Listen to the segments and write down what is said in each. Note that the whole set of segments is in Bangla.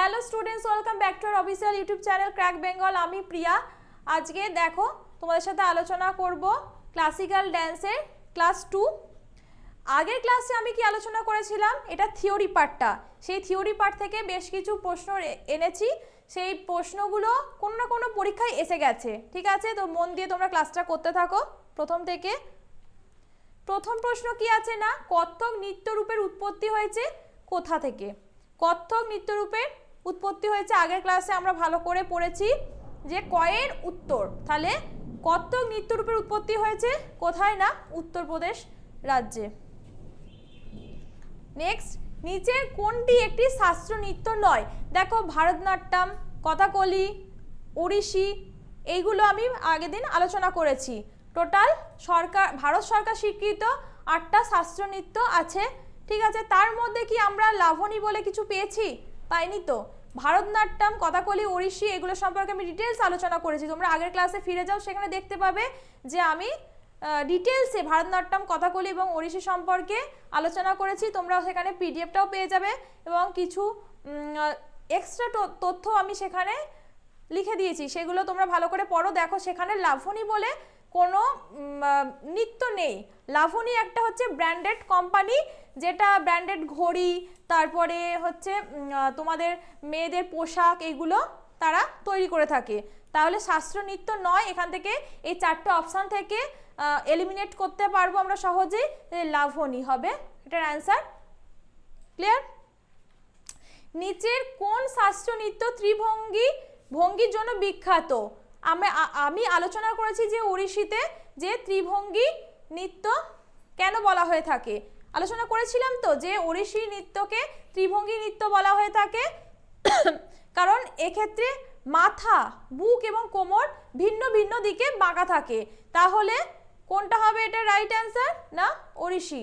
Hello students welcome back to our official YouTube channel crack Bengal আমি প্রিয়া। আজকে দেখো, তোমাদের সাথে আলোচনা করব ক্লাসিক্যাল ড্যান্সের ক্লাস টু আগের ক্লাসে আমি কি আলোচনা করেছিলাম? এটা থিওরি পার্টটা সেই থিওরি পার্ট থেকে বেশ কিছু প্রশ্ন এনেছি। সেই প্রশ্নগুলো কোনো না কোনো পরীক্ষায় এসে গেছে। ঠিক আছে? তো মন দিয়ে তোমরা ক্লাসটা করতে থাকো প্রথম থেকে। প্রথম প্রশ্ন কি আছে না? কত্থক নৃত্যরূপের উৎপত্তি হয়েছে কোথা থেকে? কত্থক নৃত্যরূপের উৎপত্তি হয়েছে আগের ক্লাসে, আমরা ভালো করে পড়েছি যে কয়ের উত্তর। তাহলে কত্থক নৃত্যরূপের উৎপত্তি হয়েছে কোথায় না? উত্তরপ্রদেশ রাজ্যে। নেক্সট নিচের কোনটি একটি শাস্ত্র নৃত্য নয়? দেখো ভারতনাট্যম, কথাকলি, ওড়িশি, এইগুলো আমি আগের দিন আলোচনা করেছি। টোটাল সরকার, ভারত সরকার স্বীকৃত আটটা শাস্ত্র নৃত্য আছে। ঠিক আছে, তার মধ্যে কি আমরা লাভনী বলে কিছু পেয়েছি? পাইনি তো। ভারতনাট্যম, কথাকলি, ওড়িশি, এগুলো সম্পর্কে আমি ডিটেলস আলোচনা করেছি। তোমরা আগের ক্লাসে ফিরে যাও, সেখানে দেখতে পাবে যে আমি ডিটেলসে ভারতনাট্যম, কথাকলি এবং ওড়িশি সম্পর্কে আলোচনা করেছি। তোমরা সেখানে পিডিএফটাও পেয়ে যাবে এবং কিছু এক্সট্রা তথ্য আমি সেখানে লিখে দিয়েছি। সেগুলো তোমরা ভালো করে পড়ো। দেখো, সেখানে লাভনী বলে কোনো নৃত্য নেই। লাভনী একটা হচ্ছে ব্র্যান্ডেড কোম্পানি যেটা ব্র্যান্ডেড ঘড়ি, তারপরে হচ্ছে তোমাদের মেয়েদের পোশাক এগুলো তারা তৈরি করে থাকে। তাহলে শাস্ত্র নৃত্য নয়, এখান থেকে এই চারটে অপশান থেকে এলিমিনেট করতে পারব আমরা সহজেই। লাভনী হবে। এটার অ্যান্সার ক্লিয়ার নিচের কোন শাস্ত্র নৃত্য ত্রিভঙ্গি, ভঙ্গির জন্য বিখ্যাত? আমি আমি আলোচনা করেছি যে ওড়িশিতে যে ত্রিভঙ্গি নৃত্য কেন বলা হয়ে থাকে। আলোচনা করেছিলাম তো যে ওড়িশি নৃত্যকে ত্রিভঙ্গি নৃত্য বলা হয়ে থাকে। কারণ এক্ষেত্রে মাথা, বুক এবং কোমর ভিন্ন ভিন্ন দিকে বাঁকা থাকে। তাহলে কোনটা হবে এটা রাইট অ্যান্সার না ওড়িশি?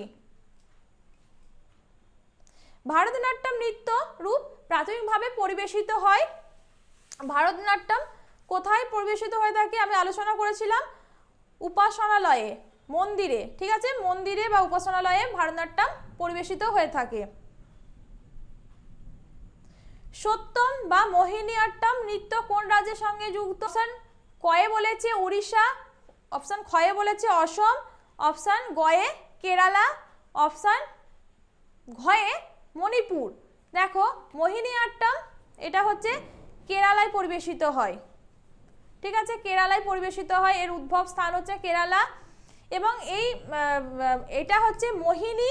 ভারতনাট্যম নৃত্য রূপ প্রাথমিকভাবে পরিবেশিত হয় ভারতনাট্যম কোথায় পরিবেশিত হয়ে থাকে আমি আলোচনা করেছিলাম উপাসনালয়ে, মন্দিরে, ঠিক আছে? মন্দিরে বা উপাসনালয়ে ভারতনাট্যম পরিবেশিত হয়ে থাকে। সত্যম বা মোহিনীআট্যম নৃত্য কোন রাজ্যের সঙ্গে যুক্ত? অপশন কয়ে বলেছে উড়িষ্যা অপশন ক্ষয়ে বলেছে অসম, অপশন গয়ে কেরালা, অপশন ঘয়ে মণিপুর। দেখো মোহিনীআট্যম এটা হচ্ছে কেরালায় পরিবেশিত হয়। ঠিক আছে, কেরালায় পরিবেশিত হয়, এর উদ্ভব স্থান হচ্ছে কেরালা এবং এই এটা হচ্ছে মোহিনী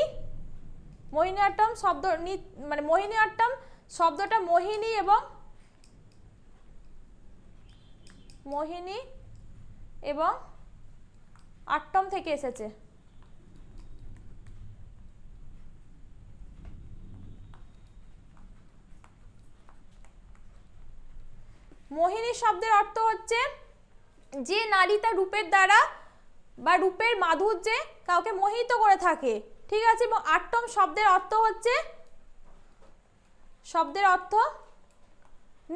মোহিনীআট্টম শব্দ মানে মানে মোহিনীআট্টম শব্দটা মোহিনী এবং মোহিনী এবং আট্টম থেকে এসেছে। মোহিনী শব্দের অর্থ হচ্ছে যে নারী তার রূপের দ্বারা বা রূপের মাধুর্যে কাউকে মোহিত করে থাকে। ঠিক আছে? এবং শব্দের অর্থ হচ্ছে শব্দের অর্থ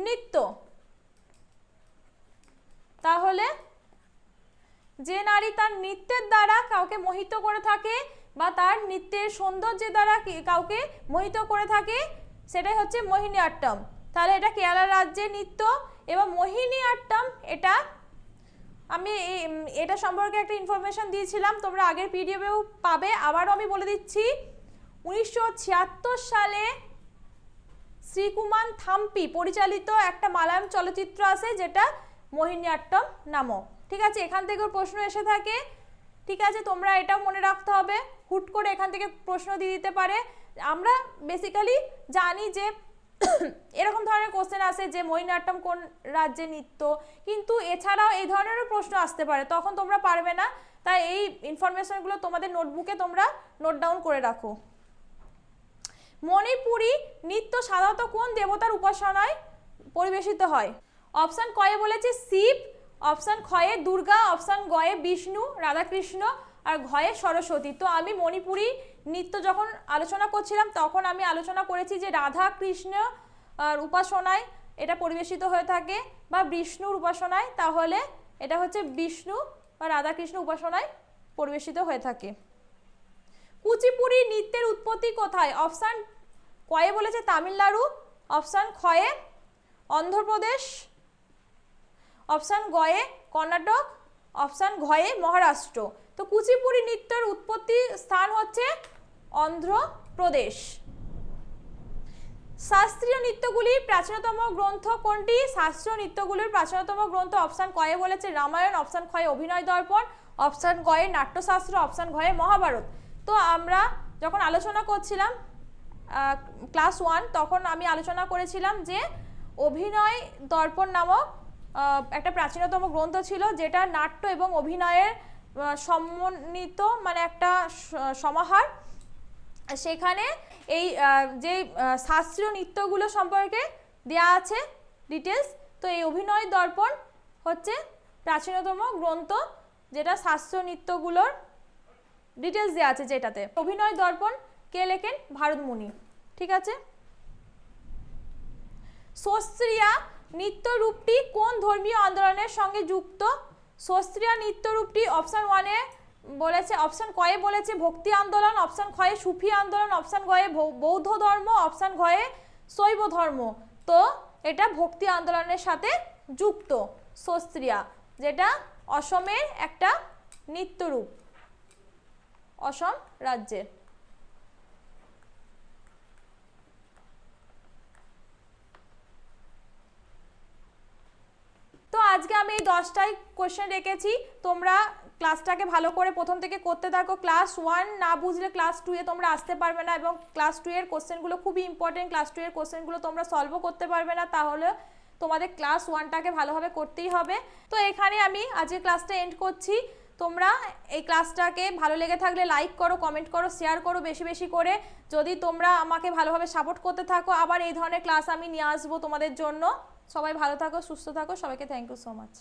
নৃত্য। তাহলে যে নারী তার নৃত্যের দ্বারা কাউকে মোহিত করে থাকে বা তার নৃত্যের সৌন্দর্যের দ্বারা কাউকে মোহিত করে থাকে, সেটাই হচ্ছে মোহিনী আট্টম তাহলে এটা কেরালা রাজ্যের নৃত্য। এবং মোহিনী আট্টম এটা আমি এটা সম্পর্কে একটা ইনফরমেশন দিয়েছিলাম, তোমরা আগের পিডিএফেও পাবে। আবারও আমি বলে দিচ্ছি, উনিশশো ছিয়াত্তর সালে শ্রীকুমান থাম্পি পরিচালিত একটা মালায়াম চলচ্চিত্র আছে, যেটা মোহিনীআট্টম নামক। ঠিক আছে, এখান থেকেও প্রশ্ন এসে থাকে। ঠিক আছে, তোমরা এটাও মনে রাখতে হবে। হুট করে এখান থেকে প্রশ্ন দিয়ে দিতে পারে। আমরা বেসিক্যালি জানি যে এরকম ধরনের কোশ্চেন আসে যে মহিনাট্যম কোন রাজ্যে নৃত্য? কিন্তু এছাড়াও এই ধরনেরও প্রশ্ন আসতে পারে। তখন তোমরা পারবে না। তাই এই ইনফরমেশনগুলো তোমাদের নোটবুকে তোমরা নোট ডাউন করে রাখো। মণিপুরী নৃত্য সাধারণত কোন দেবতার উপাসনায় পরিবেশিত হয়? অপশান কয়ে বলেছে শিব অপশন খয়ে দুর্গা, অপশন গয়ে বিষ্ণু, রাধাকৃষ্ণ আর ঘয়ে সরস্বতী। তো আমি মণিপুরী নৃত্য যখন আলোচনা করছিলাম, তখন আমি আলোচনা করেছি যে রাধা কৃষ্ণ আর উপাসনায় এটা পরিবেশিত হয়ে থাকে বা বিষ্ণুর উপাসনায়, তাহলে এটা হচ্ছে বিষ্ণু বা রাধাকৃষ্ণ উপাসনায় পরিবেশিত হয়ে থাকে। কুচিপুড়ি নৃত্যের উৎপত্তি কোথায়? অপশান কয়ে বলেছে তামিলনাড়ু, অপশান খয়ে অন্ধ্রপ্রদেশ অপশান গয়ে কর্ণাটক, অপশান ঘয়ে মহারাষ্ট্র। তো কুচিপুড়ি নৃত্যের উৎপত্তি স্থান হচ্ছে অন্ধ্রপ্রদেশ। শাস্ত্রীয় নৃত্যগুলির প্রাচীনতম গ্রন্থ কোনটি? শাস্ত্রীয় নৃত্যগুলির প্রাচীনতম গ্রন্থ অপশান কয়ে বলেছে রামায়ণ, অপশান খয়ে অভিনয় দর্পণ, অপশান গয়ে নাট্যশাস্ত্র, অপশান ঘয়ে মহাভারত। তো আমরা যখন আলোচনা করছিলাম ক্লাস ওয়ান তখন আমি আলোচনা করেছিলাম যে অভিনয় দর্পণ নামক একটা প্রাচীনতম গ্রন্থ ছিল যেটা নাট্য এবং অভিনয়ের সমন্বিত মানে একটা সমাহার। সেখানে এই যে শাস্ত্রীয় নৃত্যগুলো সম্পর্কে দেয়া আছে ডিটেলস তো এই অভিনয় দর্পণ হচ্ছে প্রাচীনতম গ্রন্থ যেটা শাস্ত্রীয় নৃত্যগুলোর ডিটেলস দেওয়া আছে যেটাতে। অভিনয় দর্পণ কে লেখেন? ভারতমুনি। ঠিক আছে? সস্ত্রিয়া নৃত্যরূপটি কোন ধর্মীয় আন্দোলনের সঙ্গে যুক্ত? সস্ত্রিয়া নৃত্যরূপটি অপশন ওয়ানে বলেছে অপশন কয়ে বলেছে ভক্তি আন্দোলন অপশন খয়ে সুফি আন্দোলন অপশন গয়ে বৌদ্ধ ধর্ম অপশন ঘয়ে শৈব ধর্ম। তো এটা ভক্তি আন্দোলনের সাথে যুক্ত, সস্ত্রিয়া, যেটা অসমের একটা নৃত্যরূপ, অসম রাজ্যের তো দশটাই কোশ্চেন রেখেছি। তোমরা ক্লাসটাকে ভালো করে প্রথম থেকে করতে থাকো। ক্লাস ওয়ান না বুঝলে ক্লাস টুয়ে তোমরা আসতে পারবে না এবং ক্লাস টু এর কোশ্চেনগুলো খুবই ইম্পর্টেন্ট ক্লাস টু এর কোশ্চেনগুলো তোমরা সলভও করতে পারবে না। তাহলে তোমাদের ক্লাস ওয়ানটাকে ভালোভাবে করতেই হবে। তো এখানে আমি আজকে ক্লাসটা এন্ড করছি। তোমরা এই ক্লাসটাকে ভালো লেগে থাকলে লাইক করো কমেন্ট করো শেয়ার করো বেশি বেশি করে। যদি তোমরা আমাকে ভালোভাবে সাপোর্ট করতে থাকো, আবার এই ধরনের ক্লাস আমি নিয়ে আসব তোমাদের জন্য। সবাই ভালো থাকো সুস্থ থাকো সবাইকে থ্যাংক ইউ সো মাচ